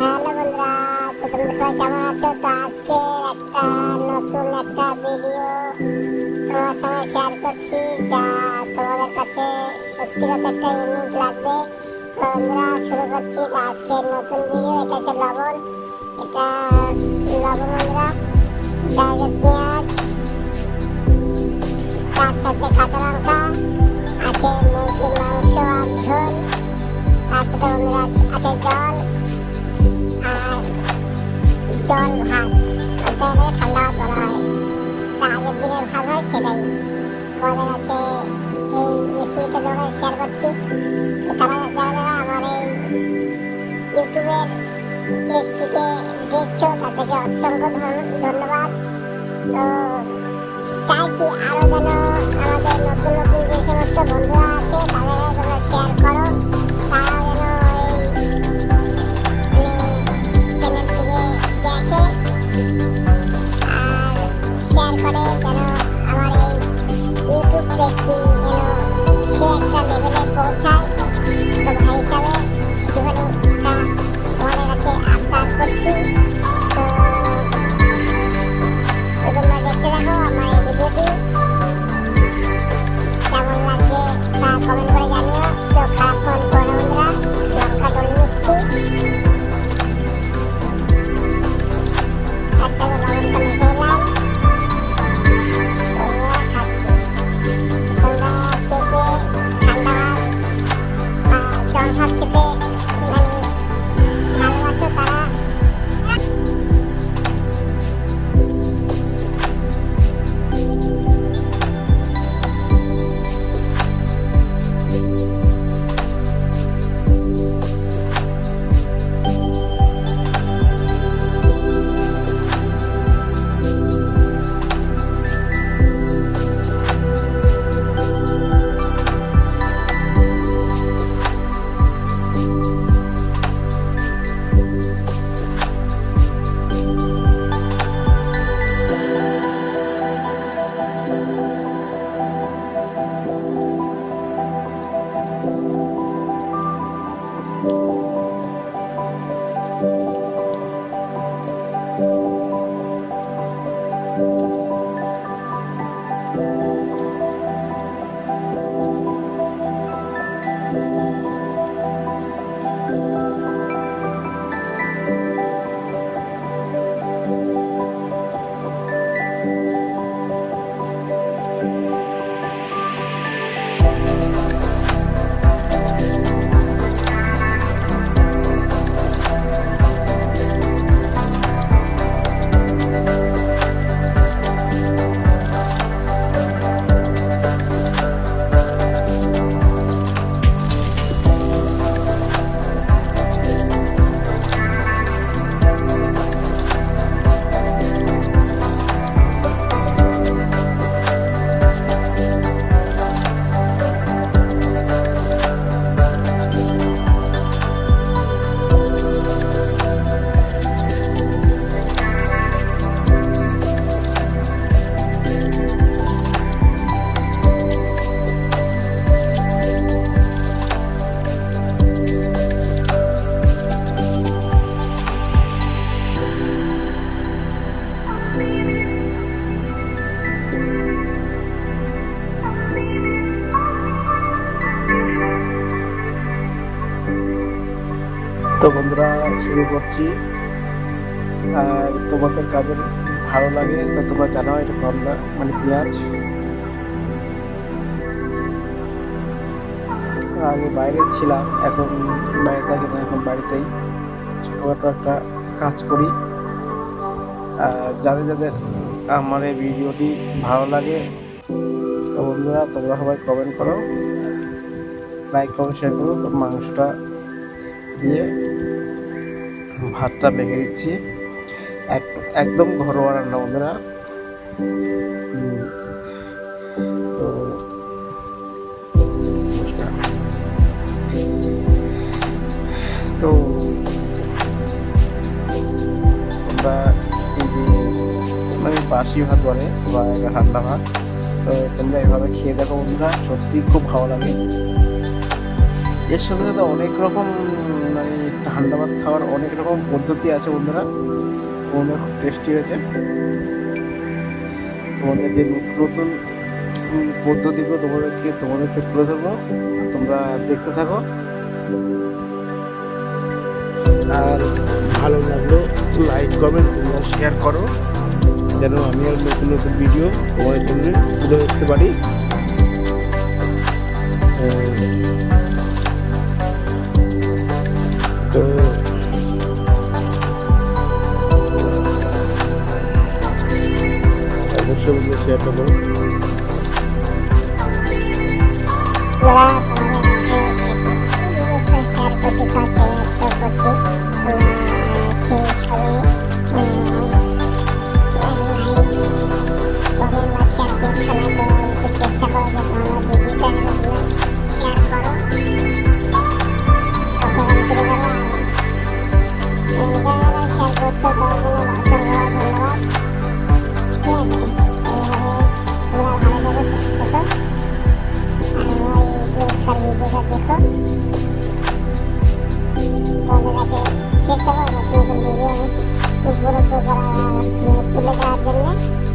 Hello বন্ধুরা, তো তোমরা সবাই কেমন আছো? তো আজকে একটা নতুন একটা ভিডিও তোমার সঙ্গে শেয়ার করছি, যা তোমাদের কাছে সত্যি কথা একটা ইউনিক লাগবে। তো বন্ধুরা, শুরু করছি তো আজকের নতুন ভিডিও এটা হচ্ছে লবণ। এটা লবণ বন্ধুরা, ডাইরেক্ট পেঁয়াজ, তার সাথে কাঁচা লঙ্কা ভাত হয় সেটাই। তোমাদের কাছে এই রেসিপিটা তোমাদের শেয়ার করছি। তারা যারা যারা আমার এই ইউটিউবের পেজটিকে দেখছ, তাদেরকে অসংখ্য ধন্য- ধন্যবাদ। তো চাইছি আরও যেন আমাদের নতুন নতুন যে সমস্ত বন্ধুরা আছে, তাদেরকে তোমরা শেয়ার করো। তো বন্ধুরা, শুরু করছি। আর তোমাদের কাদের ভালো লাগে, তো তোমরা জানাও, এটা কমলা মানে পেঁয়াজ। আগে বাইরে ছিলাম, এখন বাইরে থাকি না, এখন বাড়িতেই। ছোটোখাটো একটা কাজ করি। যাদের যাদের আমার এই ভিডিওটি ভালো লাগে, তো বন্ধুরা, তোমরা সবাই কমেন্ট করো। লাইক কমেন্ট শেয়ার করো মাংসটা দিয়ে ভাতটা মেখে দিচ্ছি এক- একদম ঘরোয়া রান্না বন্ধুরা। তো আমরা এই যে মানে বাসি ভাত বলে বা ঠান্ডা ভাত, তো তোমরা এভাবে খেয়ে দেখো বন্ধুরা সত্যি খুব ভালো লাগে এর সাথে সাথে অনেক রকম মানে ঠান্ডা ভাত খাওয়ার অনেক রকম পদ্ধতি আছে বন্ধুরা। বন্ধুরা খুব টেস্টি হয়েছে। তোমাদেরকে নতুন নতুন উম, পদ্ধতিগুলো তোমাদেরকে তোমাদেরকে তুলে ধরবো। তোমরা দেখতে থাকো। আর ভালো লাগল লাইক কমেন্ট তোমরা শেয়ার করো। যেন আমি আর নতুন নতুন ভিডিও তোমাদের জন্য তুলে ধরতে পারি। Şöyle şey yapalım. চেষ্টা করব উপলব্ধ করা তুলে দেওয়ার জন্য।